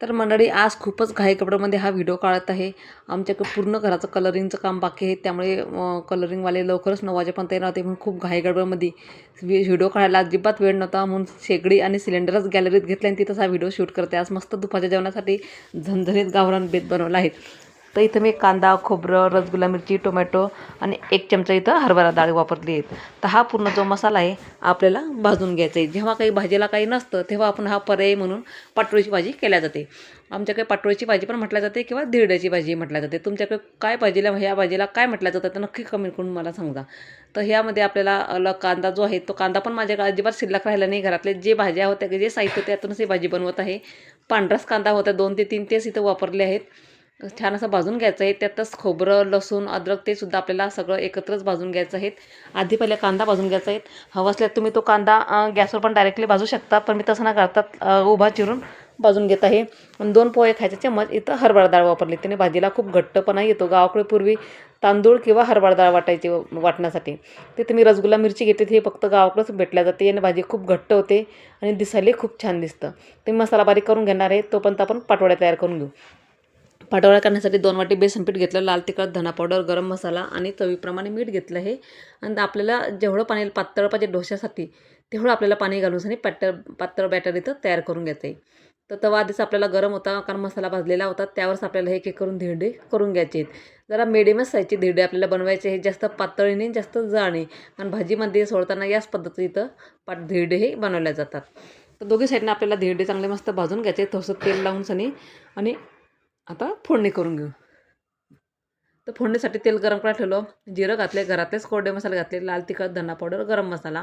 तर मंडळी आज खूपच घाई कपड्यामध्ये हा व्हिडिओ काढत आहे. आमच्याकडे पूर्ण घराचं कलरिंगचं काम बाकी आहे. त्यामुळे कलरिंगवाले लवकरच नऊ वाजेपर्यंत येणार होते. म्हणून खूप घाई गडबडमध्ये व्हिडिओ काढायला अजिबात वेळ नव्हता. म्हणून शेगडी आणि सिलेंडरच गॅलरीत घेतला आणि तिथंच हा व्हिडिओ शूट करते आज मस्त दुपारच्या जेवणासाठी झणझणीत गावरान बेत बनवला आहे. तर इथं मी कांदा खोबरं रसगुल्ला मिरची टोमॅटो आणि एक चमचा इथं हरभरा डाळ वापरली आहेत. तर हा पूर्ण जो मसाला आहे आपल्याला भाजून घ्यायचा आहे. जेव्हा काही भाजीला काही नसतं तेव्हा आपण हा पर्याय म्हणून पाटोळीची भाजी केल्या जाते. आमच्याकडे पाटोळीची भाजी पण म्हटल्या जाते किंवा धिरड्याची भाजी म्हटल्या जाते. तुमच्याकडे काय भाजीला ह्या भाजीला काय म्हटल्या जातं तर नक्की कमेंट करून मला सांगा. तर ह्यामध्ये आपल्याला कांदा जो आहे तो कांदा पण माझ्या अजिबात शिल्लक राहिला नाही घरातले. जे भाज्या होत्या जे साहित्य त्यातूनच ही भाजी बनवत आहे. पांढराच कांदा होता दोन ते तीन तेच इथं वापरले आहेत. छान असं भाजून घ्यायचं आहे. त्यातच खोबरं लसूण अद्रक ते सुद्धा आपल्याला सगळं एकत्रच भाजून घ्यायचं आहे. आधी पहिले कांदा भाजून घ्यायचा आहे. हवं असल्यास तुम्ही तो कांदा गॅसवर पण डायरेक्टली भाजू शकता पण मी तसं ना करतात उभा चिरून भाजून घेत आहे. आणि दोन पोहे खायचे चम्मच इथं हरभरा डाळ वापरली. त्याने भाजीला खूप घट्टपणा येतो. गावाकडे पूर्वी तांदूळ किंवा हरभरा डाळ वाटायची वाटण्यासाठी. ते तुम्ही रसगुल्ला मिरची घेते हे फक्त गावाकडेच भेटल्या जाते. आणि भाजी खूप घट्ट होते आणि दिसायला खूप छान दिसतं. ते मसाला बारीक करून घेणार आहे तोपर्यंत आपण पाटवड्या तयार करून घेऊ. पाठवडा करण्यासाठी दोन वाटी बेसन पीठ घेतलं लाल तिखट धना पावडर गरम मसाला आणि चवीप्रमाणे मीठ घेतलं आहे आणि आपल्याला जेवढं पाणी पातळ पाहिजे डोश्यासाठी तेवढं आपल्याला पाणी घालून आणि पातळ पातळ बॅटर इथं तयार करून घ्यायचं आहे तर तवा आधीच आपल्याला गरम होता कारण मसाला भाजलेला होता त्यावरच आपल्याला एक एक करून धिरडे करून घ्यायचे आहेत जरा मिडियमच साईजचे धिरडे आपल्याला बनवायचे हे जास्त पातळीने जास्त जाणे आणि भाजीमध्ये सोडताना याच पद्धती इथं पाट धिरडे हे बनवल्या जातात. तर दोघी साईडनं आपल्याला धिरडे चांगले मस्त भाजून घ्यायचे थोडंसं तेल लावून सनी आणि आता फोडणी करून घेऊ. तर फोडणीसाठी तेल गरम करायला ठेवलं. जिरं घातले घरातलेच कोरडे मसाले घातले लाल तिखट धना पावडर गरम मसाला.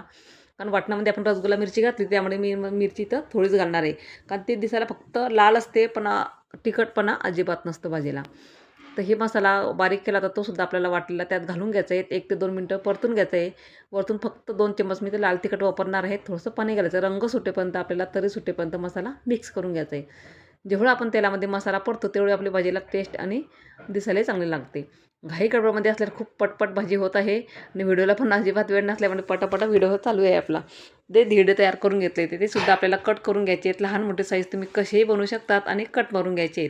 कारण वाटणामध्ये आपण रसगुल्ला मिरची घातली त्यामुळे मी मिरची तर थोडीच घालणार आहे. कारण ती दिसायला फक्त लाल असते पण तिखटपणा अजिबात नसतं भाजीला. तर हे मसाला बारीक केला तर तो सुद्धा आपल्याला वाटलेला त्यात घालून घ्यायचा आहे. एक ते दोन मिनटं परतून घ्यायचं आहे. वरतून फक्त दोन चम्मच मी ते लाल तिखट वापरणार आहे. थोडंसं पाणी घालायचं. रंग सुटेपर्यंत आपल्याला तरी सुटेपर्यंत मसाला मिक्स करून घ्यायचा आहे. जेवढा आपण तेलामध्ये मसाला पडतो तेवढी आपली भाजीला टेस्ट आणि दिसायलाही चांगली लागते. घाई गडबडमध्ये असल्यावर खूप पटपट भाजी होत आहे आणि व्हिडिओला पण अजिबात वेळ नसल्यामुळे पटापट व्हिडिओ चालू आहे आपला. ते धिरडे तयार करून घेतले ते सुद्धा आपल्याला कट करून घ्यायचे आहेत. लहान मोठे साईज तुम्ही कसेही बनवू शकतात आणि कट मारून घ्यायचे आहेत.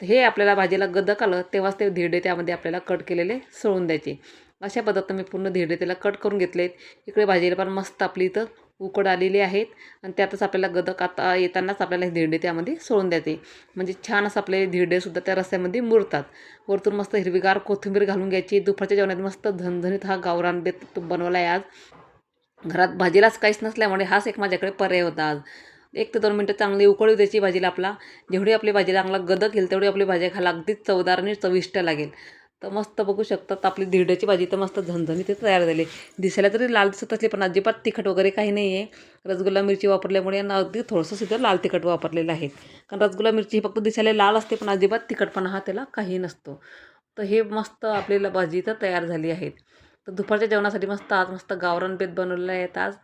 तर हे आपल्याला भाजीला गदक आलं तेव्हाच ते धीडे त्यामध्ये आपल्याला कट केलेले सोडून द्यायचे. अशा पदार्थ मी पूर्ण धिरडे त्याला कट करून घेतलेत. इकडे भाजीला पण मस्त आपली इथं उकड आलेली आहेत. आणि त्यातच आपल्याला गदक आता येतानाच आपल्याला हे धिरडे त्यामध्ये सोडून द्यायचे. म्हणजे छान असं आपले धिरडेसुद्धा त्या रस्त्यामध्ये मुरतात. वरतून मस्त हिरवीगार कोथिंबीर घालून घ्यायची. दुपारच्या जेवणात मस्त झणझणीत हा गावरान बेत बनवला आहे आज. घरात भाजीलाच काहीच नसल्यामुळे हाच एक माझ्याकडे पर्याय होता आज. एक ते दोन मिनटं चांगली उकळू द्यायची भाजीला आपला. जेवढी आपली भाजी चांगला गदक येईल तेवढी आपली भाजी खायला अगदीच चवदार आणि चविष्ट लागेल. तर मस्त बघू शकतात. आपली धिरड्याची भाजी तर मस्त झणझणीत तयार झाली. दिसायला तरी लाल दिसत असली पण अजिबात तिखट वगैरे काही नाही आहे रसगुल्ला मिरची वापरल्यामुळे यांना अगदी थोडंसं सुद्धा लाल तिखट वापरलेलं आहे. कारण रसगुल्ला मिरची ही फक्त दिसायला लाल असते पण अजिबात तिखटपणा हा त्याला काही नसतो. तर हे मस्त आपल्याला भाजी तर तयार झाली आहेत तर दुपारच्या जेवणासाठी मस्त आज मस्त गावरान बेत बनवलेलं आहेत आज.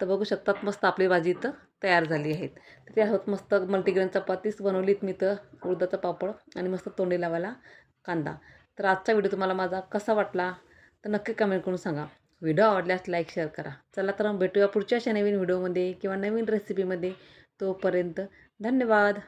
तर बघू शकतात मस्त आपली भाजी इथं तयार झाली आहेत तर त्यासोबत मस्त मल्टीग्रेन चपातीच बनवलीत मी तर उडदाचा पापड आणि मस्त तोंडी लावायला कांदा. तर आजचा व्हिडिओ तुम्हाला माझा कसा वाटला तर नक्की कमेंट करून सांगा. व्हिडिओ आवडल्यास लाईक शेअर करा. चला तर मग भेटूया पुढच्या अशा नवीन व्हिडिओमध्ये किंवा नवीन रेसिपीमध्ये तोपर्यंत धन्यवाद.